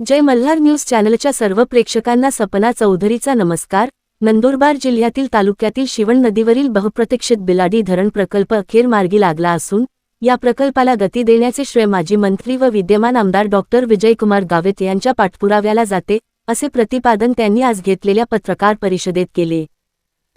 जय Malhar news चॅनलच्या सर्व प्रेक्षकांना सपना चौधरीचा नमस्कार. नंदुरबार जिल्ह्यातील तालुक्यातील शिवण नदीवरील बहुप्रतीक्षित बिलाडी धरण प्रकल्प अखेर मार्गी लागला असून या प्रकल्पाला गती देण्याचे श्रेय माजी मंत्री व विद्यमान आमदार डॉक्टर विजयकुमार गावित यांच्या पाठपुराव्याला जाते असे प्रतिपादन त्यांनी आज घेतलेल्या पत्रकार परिषदेत केले.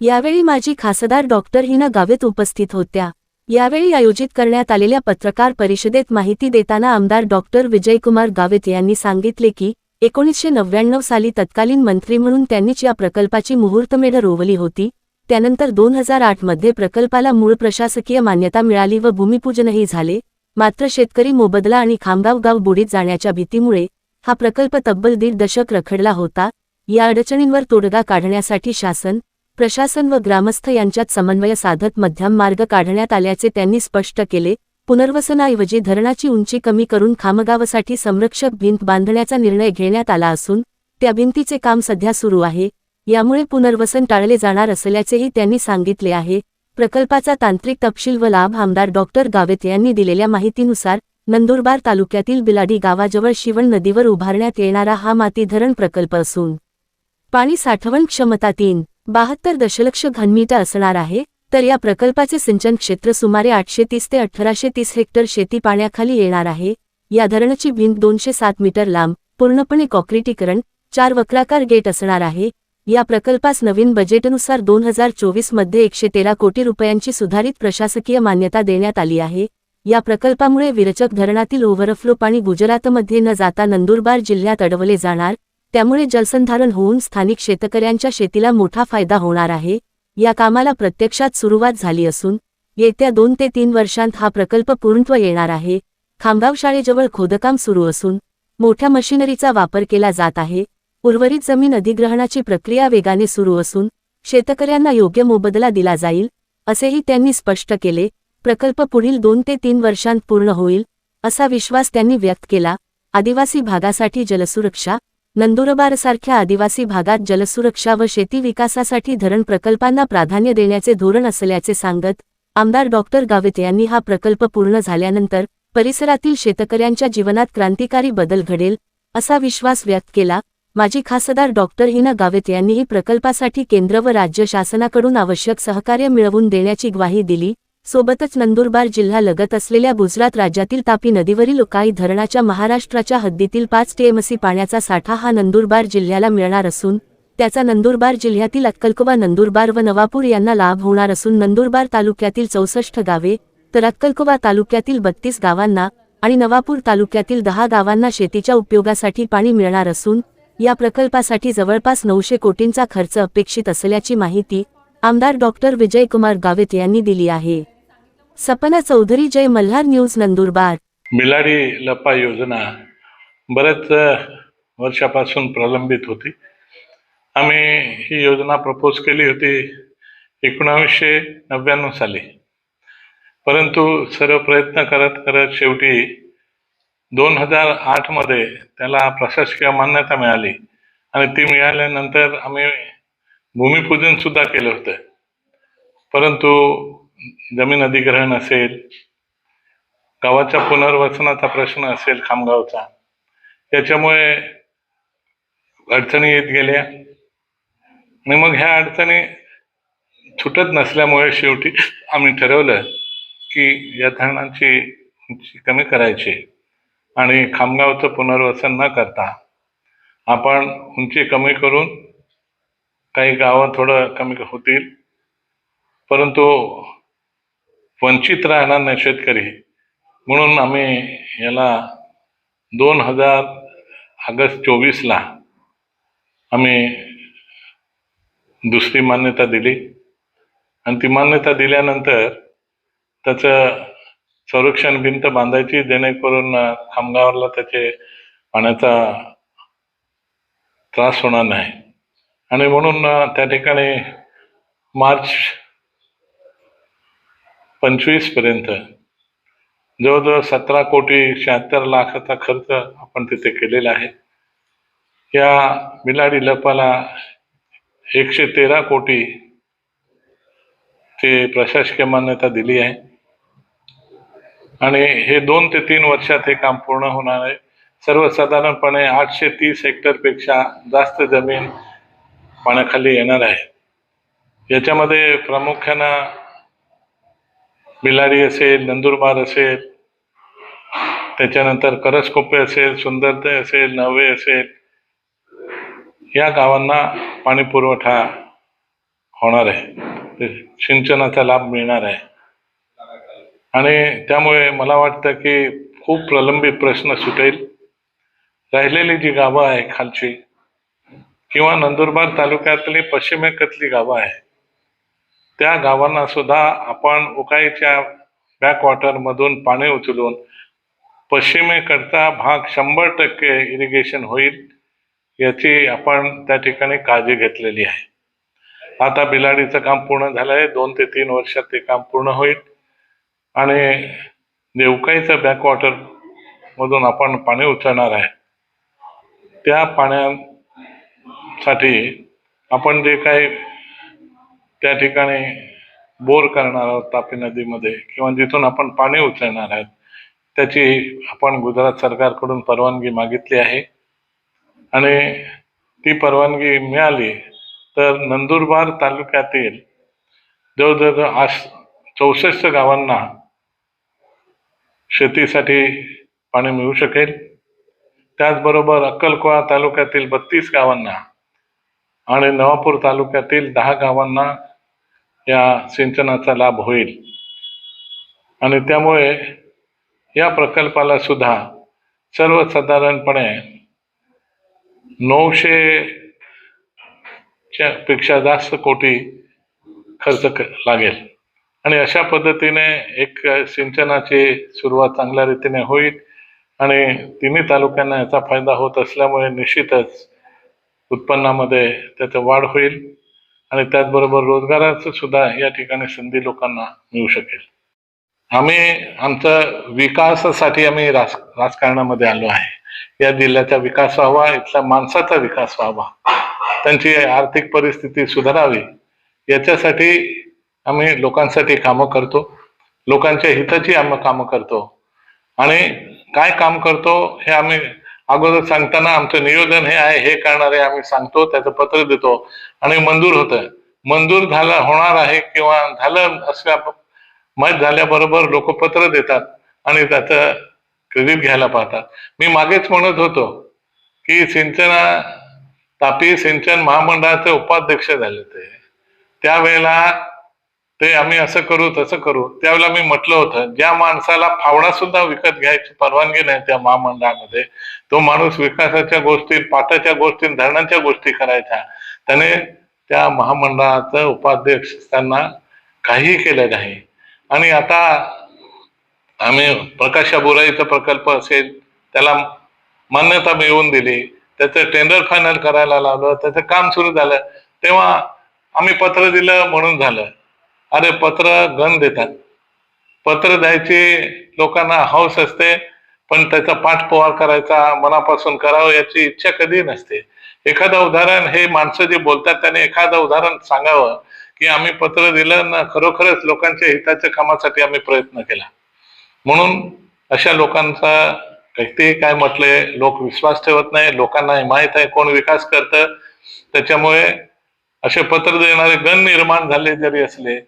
यावेळी माजी खासदार डॉक्टर हिना गावित उपस्थित होत्या. यावेळी आयोजित करण्यात आलेल्या पत्रकार परिषदेत माहिती देताना आमदार डॉक्टर विजयकुमार गावित यांनी सांगितले की एकोणीसशे नव्याण्णव साली तत्कालीन मंत्री म्हणून त्यांनीच या प्रकल्पाची मुहूर्तमेढ रोवली होती त्यानंतर दोन हजार आठमध्ये प्रकल्पाला मूळ प्रशासकीय मान्यता मिळाली व भूमिपूजनही झाले मात्र शेतकरी मोबदला आणि खामगाव गाव बुडीत जाण्याच्या भीतीमुळे हा प्रकल्प तब्बल दीड दशक रखडला होता या अडचणींवर तोडगा काढण्यासाठी शासन प्रशासन व ग्रामस्थ यांच्यात समन्वय साधत मध्यम मार्ग काढण्यात आल्याचे त्यांनी स्पष्ट केले. पुनर्वसनाऐवजी धरणाची उंची कमी करून खामगावासाठी संरक्षक भिंत बांधण्याचा निर्णय घेण्यात आला असून त्या भिंतीचे काम सध्या सुरू आहे. यामुळे पुनर्वसन टाळले जाणार असल्याचेही त्यांनी सांगितले आहे. प्रकल्पाचा तांत्रिक तपशील व लाभ आमदार डॉक्टर गावेत यांनी दिलेल्या माहितीनुसार नंदुरबार तालुक्यातील बिलाडी गावाजवळ शिवण नदीवर उभारण्यात येणारा हा माती धरण प्रकल्प असून पाणी साठवण क्षमता तीन बहात्तर दशलक्ष घनमीटर असणार आहे तर या प्रकल्पाचे सिंचन क्षेत्र सुमारे आठशे तीस ते अठराशे तीस हेक्टर शेती पाण्याखाली येणार आहे. या धरणाची भिंत दोनशे सात मीटर लांब पूर्णपणे कॉक्रिटीकरण चार वक्राकार गेट असणार आहे. या प्रकल्पास नवीन बजेटनुसार दोन हजार चोवीसमध्ये एकशे तेरा कोटी रुपयांची सुधारित प्रशासकीय मान्यता देण्यात आली आहे. या प्रकल्पामुळे विरचक धरणातील ओव्हरफ्लो पाणी गुजरातमध्ये न जाता नंदुरबार जिल्ह्यात अडवले जाणार त्यामुळे जलसंधारण होऊन स्थानिक शेतकऱ्यांच्या शेतीला मोठा फायदा होणार आहे. या कामाला प्रत्यक्षात सुरुवात झाली असून येत्या दोन ते तीन वर्षांत हा प्रकल्प पूर्णत्व येणार आहे. खामगाव शाळेजवळ खोदकाम सुरू असून मोठ्या मशिनरीचा वापर केला जात आहे. उर्वरित जमीन अधिग्रहणाची प्रक्रिया वेगाने सुरू असून शेतकऱ्यांना योग्य मोबदला दिला जाईल असेही त्यांनी स्पष्ट केले. प्रकल्प पुढील दोन ते तीन वर्षांत पूर्ण होईल असा विश्वास त्यांनी व्यक्त केला. आदिवासी भागासाठी जलसुरक्षा नंदुरबारसारख्या आदिवासी भागात जलसुरक्षा व शेती विकासासाठी धरण प्रकल्पांना प्राधान्य देण्याचे धोरण असल्याचे सांगत आमदार डॉक्टर गावित यांनी हा प्रकल्प पूर्ण झाल्यानंतर परिसरातील शेतकऱ्यांच्या जीवनात क्रांतिकारी बदल घडेल असा विश्वास व्यक्त केला. माजी खासदार डॉक्टर हिना गावित यांनीही प्रकल्पासाठी केंद्र व राज्य शासनाकडून आवश्यक सहकार्य मिळवून देण्याची ग्वाही दिली. सोबतच नंदुरबार जिल्हा लगत असलेल्या गुजरात राज्यातील तापी नदीवरील उकाई धरणाच्या महाराष्ट्राच्या हद्दीतील पाच टीएमसी पाण्याचा साठा हा नंदुरबार जिल्ह्याला मिळणार असून त्याचा नंदुरबार जिल्ह्यातील अक्कलकोवा नंदुरबार व नवापूर यांना लाभ होणार असून नंदुरबार तालुक्यातील चौसष्ट गावे तर अक्कलकोवा तालुक्यातील बत्तीस गावांना आणि नवापूर तालुक्यातील दहा गावांना शेतीच्या उपयोगासाठी पाणी मिळणार असून या प्रकल्पासाठी जवळपास नऊशे कोटींचा खर्च अपेक्षित असल्याची माहिती आमदार डॉक्टर विजयकुमार गावित यांनी दिली आहे. सपना चौधरी जय मल्हार न्यूज नंदुरबार. बिलाडी लपा योजना बऱ्याच वर्षापासून प्रलंबित होती. आम्ही ही योजना प्रपोज केली होती एकोणावीसशे नव्याण्णव साली. परंतु सर्व प्रयत्न करत करत शेवटी दोन हजार आठमध्ये त्याला प्रशासकीय मान्यता मिळाली आणि ती मिळाल्यानंतर आम्ही भूमिपूजन सुद्धा केलं होतं. परंतु जमीन अधिग्रहण असेल गावाच्या पुनर्वसनाचा प्रश्न असेल खामगावचा त्याच्यामुळे अडचणी येत गेल्या. आणि मग ह्या अडचणी सुटत नसल्यामुळे शेवटी आम्ही ठरवलं की या धरणांची उंची कमी करायची आणि खामगावचं पुनर्वसन न करता आपण उंची कमी करून काही गावं थोडं कमी होतील. परंतु वंचित राहणार नाही शेतकरी. म्हणून आम्ही याला दोन हजार ऑगस्ट चोवीसला आम्ही दुसरी मान्यता दिली. आणि ती मान्यता दिल्यानंतर त्याचं संरक्षण भिंत बांधायची जेणेकरून अ, खामगावला त्याचे पाण्याचा त्रास होणार नाही. आणि म्हणून त्या ठिकाणी मार्च पंचवीसपर्यंत जवळजवळ सतरा कोटी शहात्तर लाखाचा खर्च आपण तिथे केलेला आहे. या बिलाडी लपाला एकशे तेरा कोटी ते प्रशासकीय मान्यता दिली आहे. आणि हे दोन ते तीन वर्षात हे काम पूर्ण होणार आहे. सर्वसाधारणपणे आठशे तीस हेक्टरपेक्षा जास्त जमीन पाण्याखाली येणार आहे. याच्यामध्ये प्रामुख्यानं बिलारी असेल नंदुरबार असेल त्याच्यानंतर करसकोपे असेल सुंदरते असेल नवे असेल या गावांना पाणी पुरवठा होणार आहे. सिंचनाचा लाभ मिळणार आहे. आणि त्यामुळे मला वाटतं की खूप प्रलंबित प्रश्न सुटेल. राहिलेली जी गावं आहे खालची किंवा नंदुरबार तालुक्यातली पश्चिमेकतली गावं आहे त्या गावांना सुद्धा आपण उकाईच्या बॅकवॉटरमधून पाणी उचलून पश्चिमेकडचा भाग शंभर टक्के इरिगेशन होईल याची आपण त्या ठिकाणी काळजी घेतलेली आहे. आता बिलाडीचं काम पूर्ण झालं आहे दोन ते तीन वर्षात ते काम पूर्ण होईल. आणि देवकाईचं बॅकवॉटर मधून आपण पाणी उचलणार आहे. त्या पाण्यासाठी आपण जे काही त्या ठिकाणी बोर करणार आहोत तापी नदीमध्ये किंवा जिथून आपण पाणी उचलणार आहोत त्याची आपण गुजरात सरकारकडून परवानगी मागितली आहे. आणि ती परवानगी मिळाली तर नंदुरबार तालुक्यातील जवळजवळ आज चौसष्ट गावांना शेतीसाठी पाणी मिळू शकेल. त्याचबरोबर अक्कलकोळा तालुक्यातील बत्तीस गावांना आणि नवापूर तालुक्यातील दहा गावांना या सिंचनाचा लाभ होईल. आणि त्यामुळे या प्रकल्पाला सुद्धा सर्वसाधारणपणे नऊशे च्या पेक्षा जास्त कोटी खर्च क- लागेल. आणि अशा पद्धतीने एक सिंचनाची सुरुवात चांगल्या रीतीने होईल आणि तिन्ही तालुक्यांना याचा फायदा होत असल्यामुळे निश्चितच उत्पन्नामध्ये त्याचं वाढ होईल आणि त्याचबरोबर रोजगाराचं सुद्धा या ठिकाणी संधी लोकांना मिळू शकेल. आम्ही आमच्या विकासासाठी आम्ही राज राजकारणामध्ये आलो आहे. या जिल्ह्याचा विकास व्हावा इथल्या माणसाचा विकास व्हावा. त्यांची आर्थिक परिस्थिती सुधारावी याच्यासाठी आम्ही लोकांसाठी कामं करतो. लोकांच्या हिताची आम्ही कामं करतो. आणि काय काम करतो हे आम्ही अगोदर सांगताना आमचं नियोजन हे आहे हे करणार आहे आम्ही सांगतो त्याचं पत्र देतो. आणि मंजूर होतं. मंजूर झालं होणार आहे किंवा झालं असल्या माहीत झाल्याबरोबर लोक पत्र देतात आणि त्याचं क्रेडिट घ्यायला पाहतात. मी मागेच म्हणत होतो की सिंचना तापी सिंचन महामंडळाचे उपाध्यक्ष झाले ते त्यावेळेला ते आम्ही असं करू तसं करू. त्यावेळेला मी म्हटलं होतं ज्या माणसाला फावडा सुद्धा विकत घ्यायची परवानगी नाही त्या महामंडळामध्ये तो माणूस विकासाच्या गोष्टी पाटाच्या गोष्टी धरणाच्या गोष्टी करायच्या त्याने त्या महामंडळाचं उपाध्यक्ष त्यांना काहीही केलं नाही. आणि आता आम्ही प्रकाशा बोराईचा प्रकल्प असेल त्याला मान्यता मिळवून दिली त्याचं टेंडर फायनल करायला लावलं त्याचं काम सुरू झालं तेव्हा आम्ही पत्र दिलं म्हणून झालं. अरे पत्र गण देतात. पत्र द्यायची लोकांना हौस असते पण त्याचा पाठपुरावा करायचा मनापासून करावं याची इच्छा कधी नसते. एखादं उदाहरण हे माणसं जे बोलतात त्याने एखादं उदाहरण सांगावं की आम्ही पत्र दिलं ना खरोखरच लोकांच्या हिताच्या कामासाठी आम्ही प्रयत्न केला. म्हणून अशा लोकांचा काहीतरी काय म्हटलंय लोक विश्वास ठेवत नाही लोकांना हे माहीत आहे कोण विकास करतं. त्याच्यामुळे असे पत्र देणारे गण निर्माण झाले जरी असले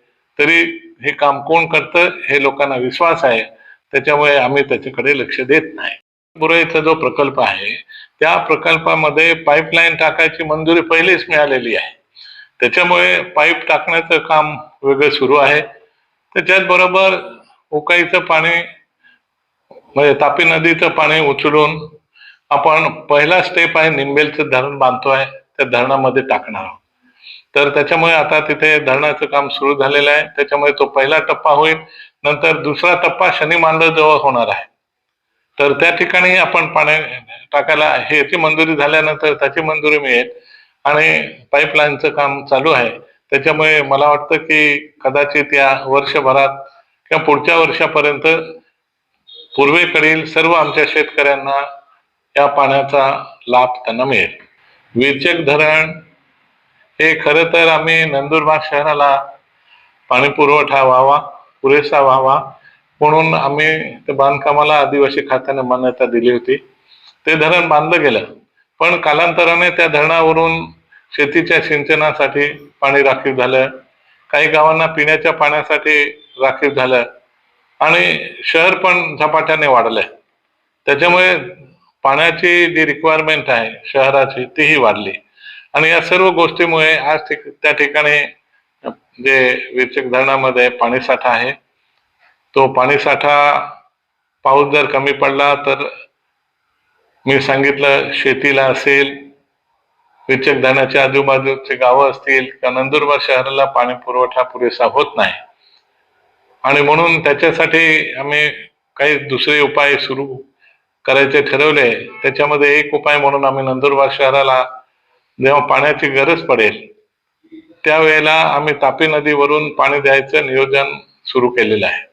तरी हे काम कोण करतं हे लोकांना विश्वास आहे. त्याच्यामुळे आम्ही त्याच्याकडे लक्ष देत नाही. बुराईचा जो प्रकल्प आहे त्या प्रकल्पामध्ये पाईपलाईन टाकायची मंजुरी पहिलेच मिळालेली आहे. त्याच्यामुळे पाईप टाकण्याचं काम वेगळं सुरू आहे. त्याच्याच बरोबर उकाईचं पाणी म्हणजे तापी नदीचं पाणी उचलून आपण पहिला स्टेप आहे निंबेलचं धरण बांधतो आहे त्या धरणामध्ये टाकणार आहोत. तर त्याच्यामुळे आता तिथे धरणाचं काम सुरू झालेलं आहे. त्याच्यामुळे तो पहिला टप्पा होईल. नंतर दुसरा टप्पा शनी जवळ होणार आहे. तर त्या ठिकाणी आपण पाणी टाकायला ह्याची मंजुरी झाल्यानंतर त्याची मंजुरी मिळेल. आणि पाईपलाईनचं काम चालू आहे. त्याच्यामुळे मला वाटतं की कदाचित या वर्षभरात किंवा पुढच्या वर्षापर्यंत पूर्वेकडील सर्व आमच्या शेतकऱ्यांना या पाण्याचा लाभ त्यांना मिळेल. विरचक धरण हे खरं तर आम्ही नंदुरबार शहराला पाणी पुरवठा व्हावा पुरेसा व्हावा म्हणून आम्ही त्या बांधकामाला आदिवासी खात्याने मान्यता दिली होती. ते धरण बांधलं गेलं पण कालांतराने त्या धरणावरून शेतीच्या सिंचनासाठी पाणी राखीव झालं काही गावांना पिण्याच्या पाण्यासाठी राखीव झालं आणि शहर पण झपाट्याने वाढलंय त्याच्यामुळे पाण्याची जी रिक्वायरमेंट आहे शहराची तीही वाढली. आणि या सर्व गोष्टीमुळे आज त्या ठिकाणी जे विरचक धरणामध्ये पाणीसाठा आहे तो पाणीसाठा पाऊस जर कमी पडला तर मी सांगितलं शेतीला असेल विरचक धरणाच्या आजूबाजूचे गावं असतील किंवा नंदुरबार शहराला पाणी पुरवठा पुरेसा होत नाही. आणि म्हणून त्याच्यासाठी आम्ही काही दुसरे उपाय सुरू करायचे ठरवले. त्याच्यामध्ये एक उपाय म्हणून आम्ही नंदुरबार शहराला जेव्हा पाण्याची गरज पडेल त्यावेळेला आम्ही तापी नदीवरून पाणी द्यायचं नियोजन सुरू केलेलं आहे